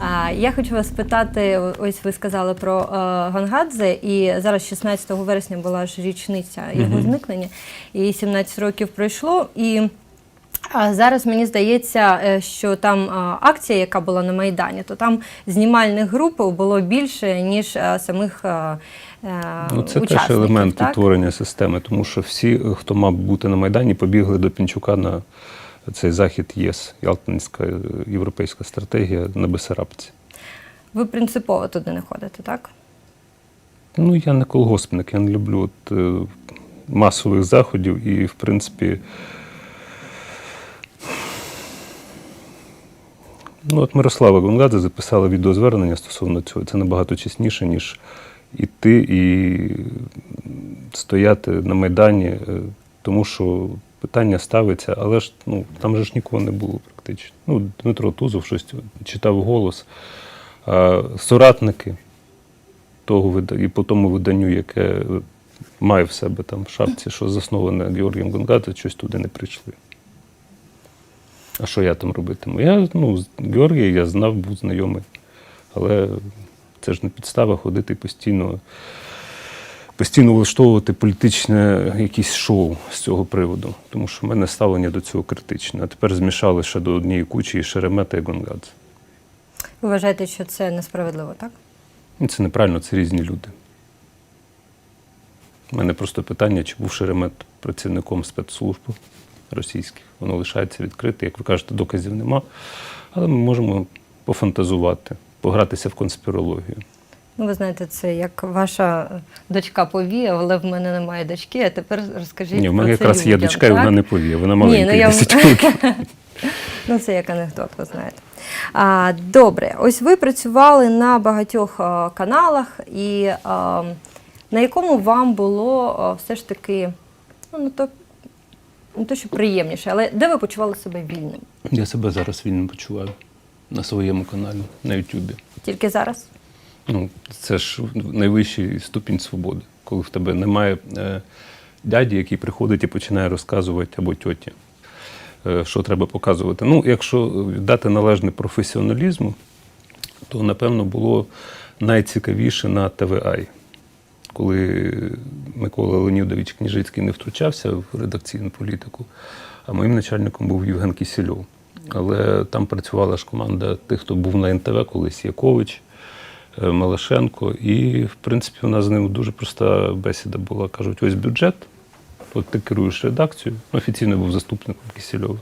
А, Я хочу вас питати: ось ви сказали про е, Гонгадзе, і зараз 16 вересня була ж річниця його зникнення, і 17 років пройшло. І а зараз мені здається, е, що там акція, яка була на Майдані, то там знімальних груп було більше, ніж а, самих е, Ну, це учасників. теж елемент так? утворення системи, тому що всі, хто мав бути на Майдані, побігли до Пінчука на цей захід ЄС, Ялтинська європейська стратегія на Бесарабці. Ви принципово туди не ходите, так? Ну, я не колгоспник, я не люблю от, е, масових заходів і, в принципі. Ну, от Мирослава Гонгадзе записала відеозвернення стосовно цього. Це набагато чесніше, ніж іти і стояти на Майдані, е, тому що питання ставиться, але ж ну, там же ж нікого не було практично. Ну, Дмитро Тузов щось читав голос. А соратники того вида- і по тому виданню, яке має в себе там в шапці, що засноване Георгієм Гонгадзе, щось туди не прийшли. А що я там робитиму? Я ну, Георгія я знав, був знайомий. Але це ж не підстава ходити постійно, постійно влаштовувати політичне якесь шоу з цього приводу. Тому що в мене ставлення до цього критичне. А тепер змішали ще до однієї кучі і Шеремета і Гонгадзе. Ви вважаєте, що це несправедливо, так? Ну, Це неправильно, це різні люди. У мене просто питання, чи був Шеремет працівником спецслужб російських. Воно лишається відкрите. Як ви кажете, доказів нема. Але ми можемо пофантазувати, погратися в конспірологію. Ну, ви знаєте, це як ваша дочка повія, але в мене немає дочки. А тепер розкажіть Ні, в про мене це якраз є людям, дочка, і так? вона не повіє. Вона Ні, маленька, ну, я- 10 років. Ну, це як анекдот, ви знаєте. А, добре, ось ви працювали на багатьох а, каналах, і а, на якому вам було а, все ж таки, ну, не то, не то, що приємніше, але де ви почували себе вільним? Я себе зараз вільно почуваю на своєму каналі, на Ютубі. Тільки зараз? Ну, це ж найвищий ступінь свободи, коли в тебе немає е, дяді, який приходить і починає розказувати або тьоті, е, що треба показувати. Ну, якщо віддати належне професіоналізму, то напевно було найцікавіше на ТВАЙ, коли Микола Леонідович Княжицький не втручався в редакційну політику, а моїм начальником був Євген Кісільов. Але там працювала ж команда тих, хто був на НТВ, колись Якович, Малашенко. І, в принципі, у нас з ним дуже проста бесіда була. Кажуть, ось бюджет, от ти керуєш редакцією. Офіційно був заступником Кісільова.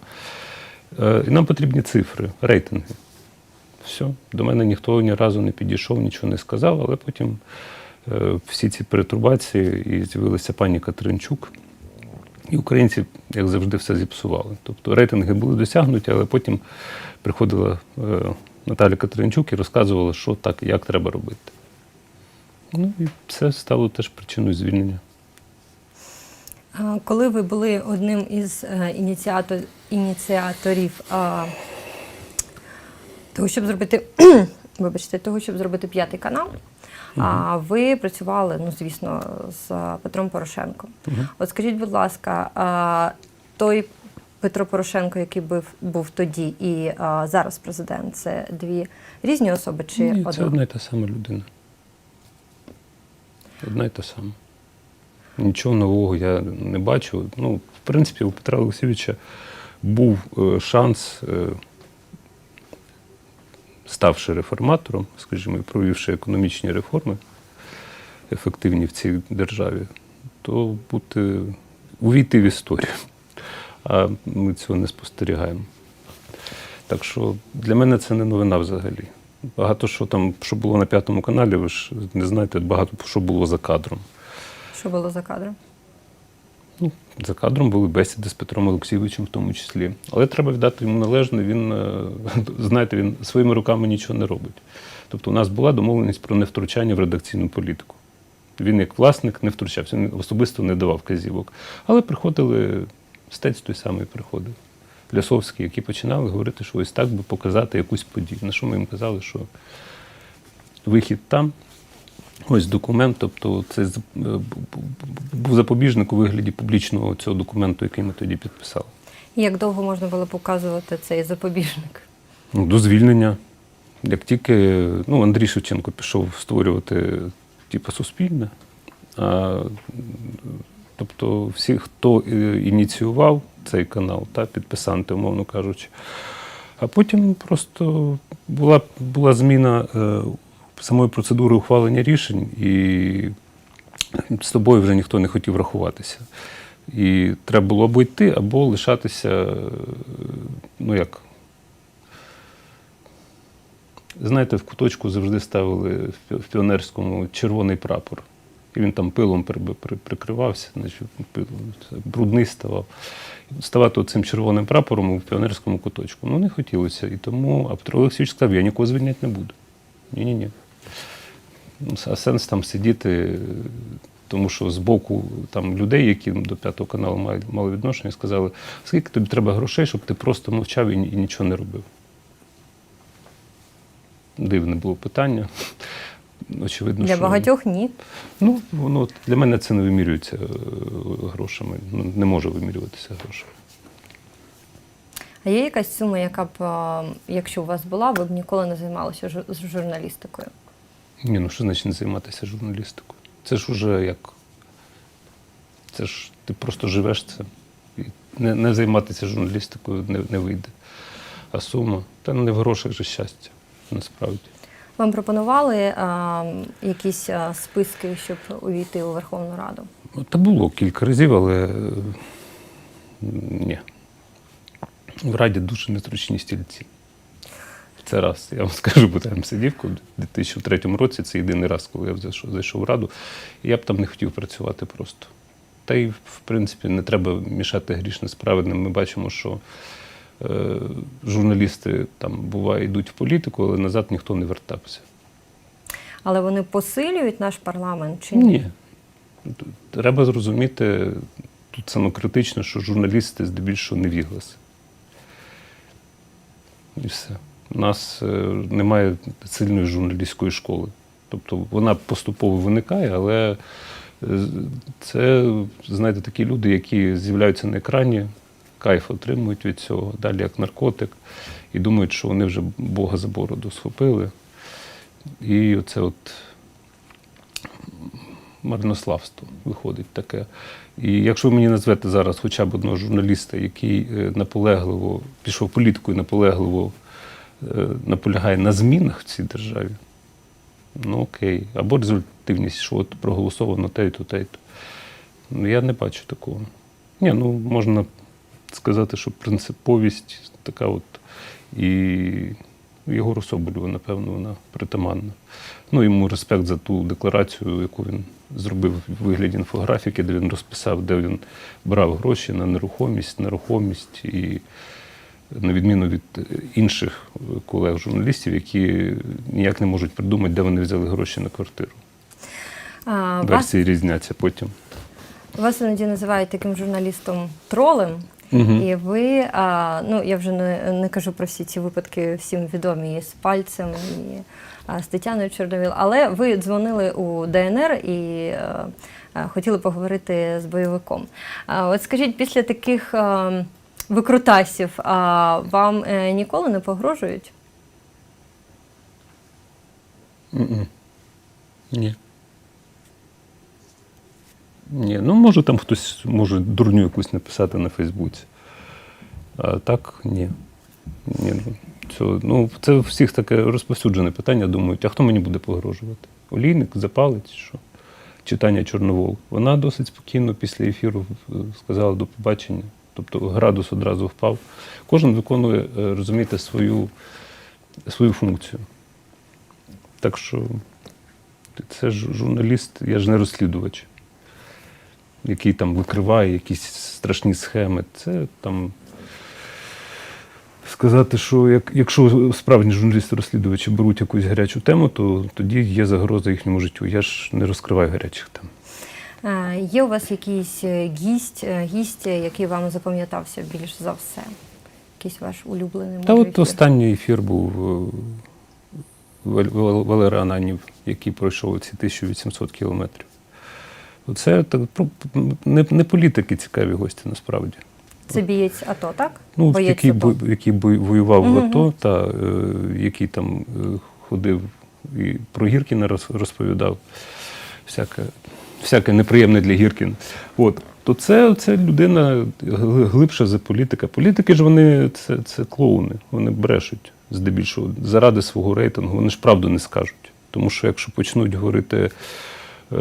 Е, І нам потрібні цифри, рейтинги. Все. До мене ніхто ні разу не підійшов, нічого не сказав, але потім е, всі ці перетурбації і з'явилася пані Катеринчук. І українці, як завжди, все зіпсували. Тобто рейтинги були досягнуті, але потім приходила е, Наталя Катеринчук і розказувала, що так як треба робити. Ну і це стало теж причиною звільнення. Коли ви були одним із е, ініціатор, ініціаторів а, того, щоб зробити, вибачте, того, щоб зробити п'ятий канал, а ви працювали, ну звісно, з Петром Порошенком. От скажіть, будь ласка, а, той Петро Порошенко, який був, був тоді, і а, зараз президент, це дві різні особи чи Ні, одна? це одна і та сама людина. Одна і та сама. Нічого нового я не бачу. Ну, в принципі, у Петра Олексійовича був е, шанс, е, ставши реформатором, скажімо, і провівши економічні реформи, ефективні в цій державі, то бути, увійти в історію. А ми цього не спостерігаємо. Так що для мене це не новина взагалі. Багато що там, що було на п'ятому каналі, ви ж не знаєте, багато що було за кадром. Що було за кадром? Ну, за кадром були бесіди з Петром Олексійовичем в тому числі. Але треба віддати йому належне, він, е, знаєте, він своїми руками нічого не робить. Тобто у нас була домовленість про невтручання в редакційну політику. Він як власник не втручався, він особисто не давав вказівок. Але приходили, стець той самий приходив. Лясовський, які починали говорити, що ось так би показати якусь подію. На що ми їм казали, що вихід там, ось документ, тобто це е, був запобіжник у вигляді публічного цього документу, який ми тоді підписали. Як довго можна було показувати цей запобіжник? Ну, до звільнення Як тільки ну, Андрій Шевченко пішов створювати типу, суспільне, а, тобто всі, хто е, ініціював цей канал, та, підписанти, умовно кажучи. А потім просто була, була зміна е, самої процедури ухвалення рішень, і з тобою вже ніхто не хотів рахуватися. І треба було або йти, або лишатися, е, ну як. Знаєте, в куточку завжди ставили в піонерському червоний прапор. І він там пилом при- при- прикривався, брудний ставав. Ставати цим червоним прапором в піонерському куточку. Ну, не хотілося. І тому а Петро Олексійович сказав, я нікого звільняти не буду. Ні-ні-ні. Ну, А сенс там сидіти, тому що з боку там людей, які до п'ятого каналу мали, відношення, сказали, скільки тобі треба грошей, щоб ти просто мовчав і нічого не робив. Дивне було питання. Очевидно, Для що... багатьох ні. Ну, воно для мене це не вимірюється е, грошами. Ну, не може вимірюватися грошами. А є якась сума, яка б, якщо у вас була, ви б ніколи не займалися журналістикою? Ні, ну що значить не займатися журналістикою? Це ж уже як. Це ж ти просто живеш це. Не, не займатися журналістикою не, не вийде. А сума, та не в грошах же щастя, насправді. Вам пропонували а, якісь а, списки, щоб увійти у Верховну Раду? Ну, Та було кілька разів, але е, ні. В Раді дуже незручні стільці. Це раз, я вам скажу, бо там сидів в 2003 році, це єдиний раз, коли я зайшов, зайшов в Раду, і я б там не хотів працювати просто. Та й, в принципі, не треба мішати грішне з праведним. Ми бачимо, що е, журналісти там буває йдуть в політику, але назад ніхто не вертався. Але вони посилюють наш парламент чи ні? Ні. Треба зрозуміти тут самокритично, що журналісти здебільшого невігласи. І все. У нас е, немає сильної журналістської школи. Тобто вона поступово виникає, але е, це, знаєте, такі люди, які з'являються на екрані, кайф отримують від цього, далі як наркотик, і думають, що вони вже Бога за бороду схопили. І оце от марнославство виходить таке. І якщо ви мені назвете зараз хоча б одного журналіста, який е, наполегливо пішов і наполегливо е, наполягає на змінах в цій державі, ну окей. Або результативність, що от проголосовано те й то, те й то. Ну, я не бачу такого. Ні, ну можна сказати, що принциповість така от і Єгору Соболєву, напевно, вона притаманна. Ну, йому респект за ту декларацію, яку він зробив в вигляді інфографіки, де він розписав, де він брав гроші на нерухомість, нерухомість і на відміну від інших колег-журналістів, які ніяк не можуть придумати, де вони взяли гроші на квартиру. А, вас, різняться потім. вас іноді називають таким журналістом тролем. Мгм. І ви, а, ну я вже не, не кажу про всі ці випадки всім відомі і з пальцем, і а, з Тетяною Чорновіл, але ви дзвонили у ДНР і а, а, хотіли поговорити з бойовиком. А, от скажіть, після таких а, викрутасів а, вам е, ніколи не погрожують? Ні. Ні, ну може там хтось може дурню якусь написати на Фейсбуці. А так ні. ні ну, це, ну, це у всіх таке розповсюджене питання. Думають, а хто мені буде погрожувати? Олійник, запалець, що? Читання Чорновол. Вона досить спокійно після ефіру сказала до побачення. Тобто градус одразу впав. Кожен виконує, е, розумієте, свою, свою функцію. Так що це ж журналіст, я ж не розслідувач, який там викриває якісь страшні схеми. Це там. Сказати, що як, якщо справжні журналісти-розслідувачі беруть якусь гарячу тему, то тоді є загроза їхньому життю. Я ж не розкриваю гарячих тем. А, є у вас якийсь е, гість, е, гість, е, який вам запам'ятався більш за все? Якийсь ваш улюблений Та от ефір? останній ефір був Вал- Вал- Валерій Ананів, який пройшов ці 1800 кілометрів. Оце так, не, не політики цікаві гості насправді. Це бієць АТО, так? Ну, Боєць який, АТО. бо- який воював в АТО, та е, який там е, ходив і про Гіркіна розповідав, всяке, всяке неприємне для Гіркіна. От. То це, це людина глибша за політика. Політики ж вони це, це клоуни, вони брешуть здебільшого заради свого рейтингу. Вони ж правду не скажуть. Тому що якщо почнуть говорити е,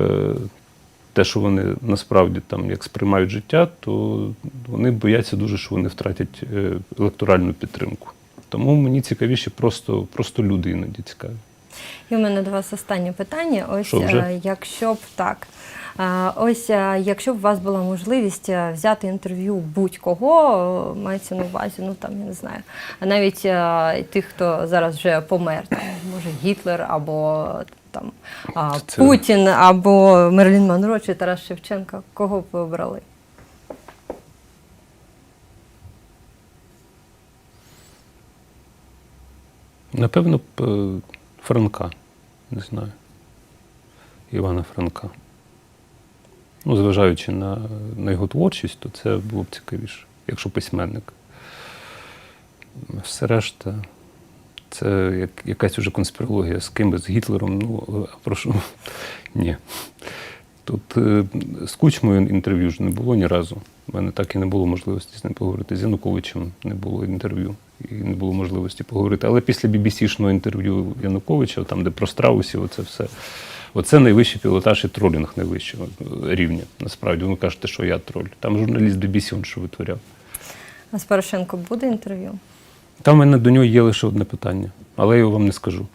те, що вони насправді там як сприймають життя, то вони бояться дуже, що вони втратять е, електоральну підтримку. Тому мені цікавіше просто, просто люди іноді цікаві. І в мене до вас останнє питання. Ось Що, вже? е, якщо б так. е, Ось е, якщо б у вас була можливість взяти інтерв'ю будь-кого, мається на увазі, ну там я не знаю, навіть тих, хто зараз вже помер, там, може Гітлер або там Це- Путін, або Мерлін Монро чи Тарас Шевченко, кого б ви обрали? Напевно, Франка, не знаю. Івана Франка. Ну, зважаючи на, на його творчість, то це було б цікавіше, якщо письменник. Все решта, це як, якась уже конспірологія з кимось, з Гітлером. Ну, прошу, ні. Тут е, з Кучмою інтерв'ю ж не було ні разу. У мене так і не було можливості з ним поговорити. З Януковичем не було інтерв'ю і не було можливості поговорити. Але після BBC-шного інтерв'ю Януковича, там, де про страусів, оце все. Оце найвищий пілотаж і тролінг найвищого рівня. Насправді, ви кажете, що я троль. Там журналіст BBC он що витворяв. А з Порошенко буде інтерв'ю? Там в мене до нього є лише одне питання, але я його вам не скажу.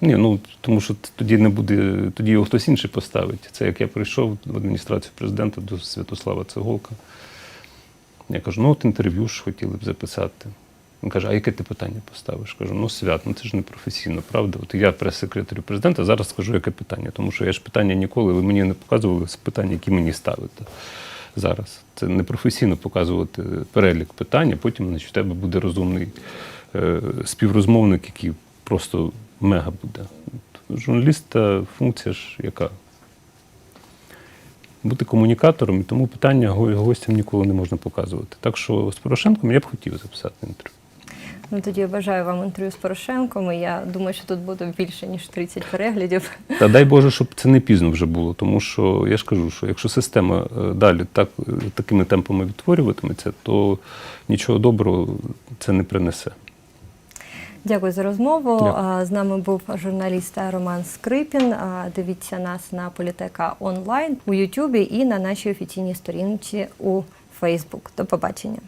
Ні, ну тому що тоді не буде, тоді його хтось інший поставить. Це як я прийшов в адміністрацію президента до Святослава Цеголка. Я кажу, ну от інтерв'ю ж хотіли б записати. Він каже, а яке ти питання поставиш? Кажу, ну свят, ну це ж не професійно, правда? От я прес-секретарю президента, зараз скажу, яке питання, тому що я ж питання ніколи, ви мені не показували питання, які мені ставите зараз. Це не професійно показувати перелік питань, а потім значить, у тебе буде розумний е, співрозмовник, який просто мега буде. Журналіста функція ж яка? Бути комунікатором, і тому питання гостям ніколи не можна показувати. Так що з Порошенком я б хотів записати інтерв'ю. Ну тоді я бажаю вам інтерв'ю з Порошенком. І я думаю, що тут буде більше ніж 30 переглядів. Та дай Боже, щоб це не пізно вже було, тому що я ж кажу, що якщо система е, далі так, е, такими темпами відтворюватиметься, то нічого доброго це не принесе. Дякую за розмову. Дякую. З нами був журналіст Роман Скрипін. Дивіться нас на політека онлайн у Ютубі і на нашій офіційній сторінці у Фейсбук. До побачення.